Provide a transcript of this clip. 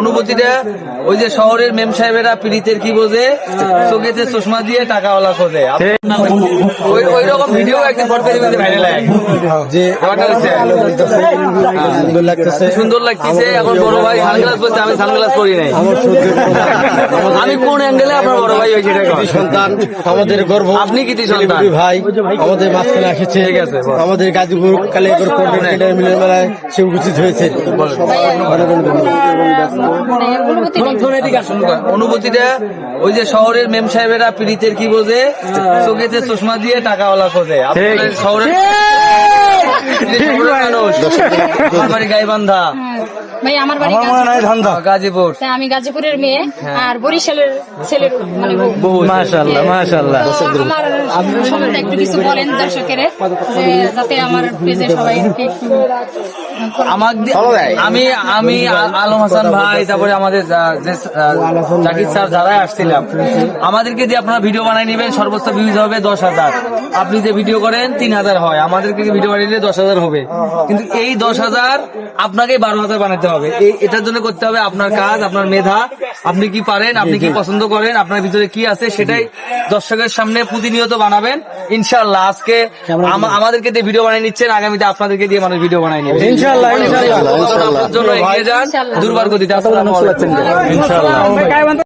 অনুভূতিটা ওই যে শহরের মেম সাহেবেরা কি বোঝে? চশমা দিয়ে টাকাওয়ালা খোঁজে। ভিডিও সুন্দর লাগতেছে। এখন বড় ভাই সানগ্লাস পরছে, আমি সানগ্লাস পরি নাই। আমি কোন অ্যাঙ্গেলে আপনার বড় ভাই হয়েছে এটা সন্তান আমাদের গর্ব আপনি কৃতি সন্তান? ভাই আমাদের মাঝখানে এসেছে। আমাদের গাজীপুর কালিয়াপুর কন্টেন্ট মিলের মেলায় সে উপস্থিত হয়েছে। অনুভূতিটা ওই যে শহরের মেম সাহেবেরা পীড়িতের কি বোঝে? চোখেতে চশমা দিয়ে টাকাওয়ালা খোঁজে। শহরের মানুষ। আমার গাইবান্ধা। ভাই আমার বাড়ি গাজীপুর। গাজীপুর। আমি গাজীপুরের মেয়ে আর বরিশালের ছেলের মানে আমার সম্বন্ধে একটু কিছু বলেন দর্শকের যাতে আমার পেজে সবাই একটু আমি আমি আলম হাসান ভাই তারপরে আমাদের যা- জাকির স্যার যারা আসছিলাম আমাদেরকে যে আপনারা ভিডিও বানাই নেবেন সর্বোচ্চ ভিউজ হবে দশ হাজার। আপনি যে ভিডিও করেন তিন হাজার হয়। আমাদেরকে ভিডিও বানিয়ে নিলে দশ হাজার হবে। কিন্তু এই দশ হাজার আপনাকে বারো হাজার বানাতে হবে। এই এটার জন্য করতে হবে আপনার কাজ আপনার মেধা। আপনি কি পারেন আপনি কি পছন্দ করেন আপনার ভিতরে কি আছে সেটাই দর্শকের সামনে প্রতিনিয়ত বানাবেন। ইনশাল্লাহ আজকে আমাদেরকে দিয়ে ভিডিও বানিয়ে নিচ্ছেন আগামীতে আপনাদেরকে দিয়ে মানুষ ভিডিও বানাই নেবে। ইনশাল্লাহ ইনশাল্লাহ জন্য এগিয়ে যান দুর্বার গতিতে আসসালামু আলাইকুম।